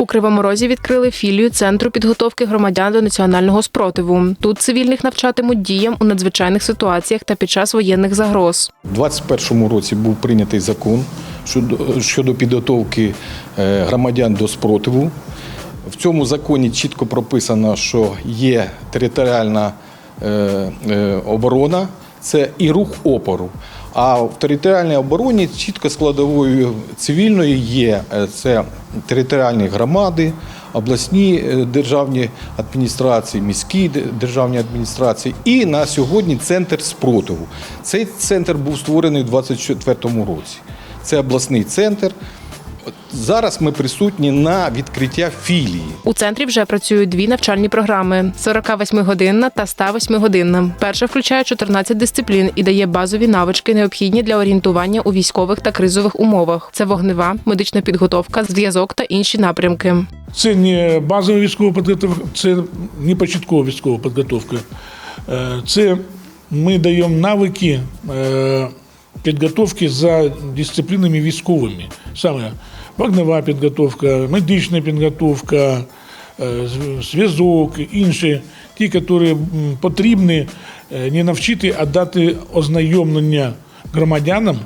У Кривому Розі відкрили філію центру підготовки громадян до національного спротиву. Тут цивільних навчатимуть діям у надзвичайних ситуаціях та під час воєнних загроз. У 2021 році був прийнятий закон щодо, щодо підготовки е, громадян до спротиву. В цьому законі чітко прописано, що є територіальна е, е, оборона, це і рух опору. А в територіальній обороні чітко складовою цивільної є е, це територіальні громади, обласні е, державні адміністрації, міські державні адміністрації і на сьогодні центр спротиву. Цей центр був створений у 2024 році. Це обласний центр. Зараз ми присутні на відкриття філії. У центрі вже працюють дві навчальні програми: 48-годинна та 108-годинна. Перша включає 14 дисциплін і дає базові навички, необхідні для орієнтування у військових та кризових умовах. Це вогнева, медична підготовка, зв'язок та інші напрямки. Це не базова військова підготовка, це не початкова військова підготовка. Е, Це ми даємо навики е, підготовки за дисциплінами військовими. Саме вогнева підготовка, медична підготовка, е, зв'язок, інші, ті, які потрібні е, не навчити, а дати ознайомлення громадянам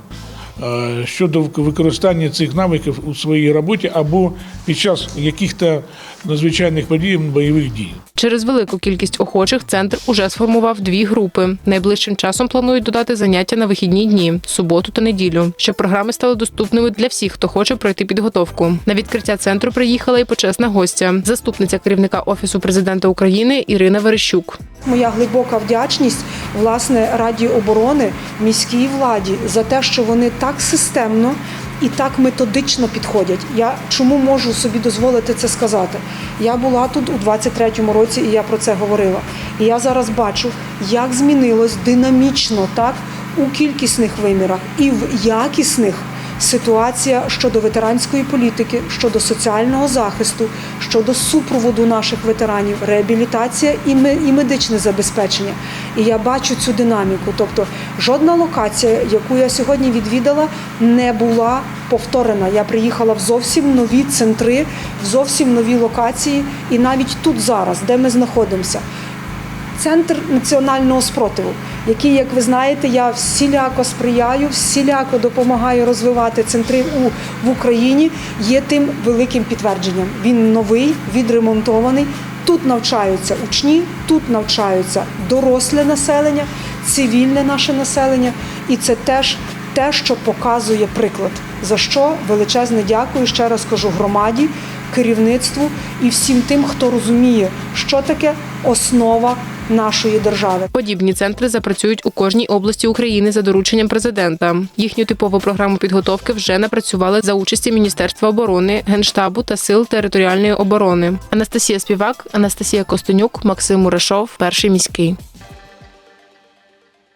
щодо використання цих навиків у своїй роботі або під час яких-то надзвичайних подій бойових дій. Через велику кількість охочих центр уже сформував дві групи. Найближчим часом планують додати заняття на вихідні дні суботу та неділю, щоб програми стали доступними для всіх, хто хоче пройти підготовку. На відкриття центру приїхала і почесна гостя, заступниця керівника офісу президента України Ірина Верещук. Моя глибока вдячність власне Раді оборони міській владі за те, що вони так системно і так методично підходять. Я чому можу собі дозволити це сказати? Я була тут у 23-му році, і я про це говорила. І я зараз бачу, як змінилось динамічно так у кількісних вимірах і в якісних ситуація щодо ветеранської політики, щодо соціального захисту, щодо супроводу наших ветеранів, реабілітація і і медичне забезпечення. І я бачу цю динаміку. Тобто жодна локація, яку я сьогодні відвідала, не була повторена. Я приїхала в зовсім нові центри, в зовсім нові локації, і навіть тут зараз, де ми знаходимося. Центр національного спротиву, який, як ви знаєте, я всіляко сприяю, всіляко допомагаю розвивати центри у, в Україні, є тим великим підтвердженням. Він новий, відремонтований. Тут навчаються учні, тут навчаються доросле населення, цивільне наше населення, і це теж те, що показує приклад. За що величезне дякую ще раз кажу громаді, керівництву і всім тим, хто розуміє, що таке основа нашої держави. Подібні центри запрацюють у кожній області України за дорученням президента. Їхню типову програму підготовки вже напрацювали за участі Міністерства оборони, генштабу та сил територіальної оборони. Анастасія Співак, Анастасія Костенюк, Максим Мурашов, перший міський.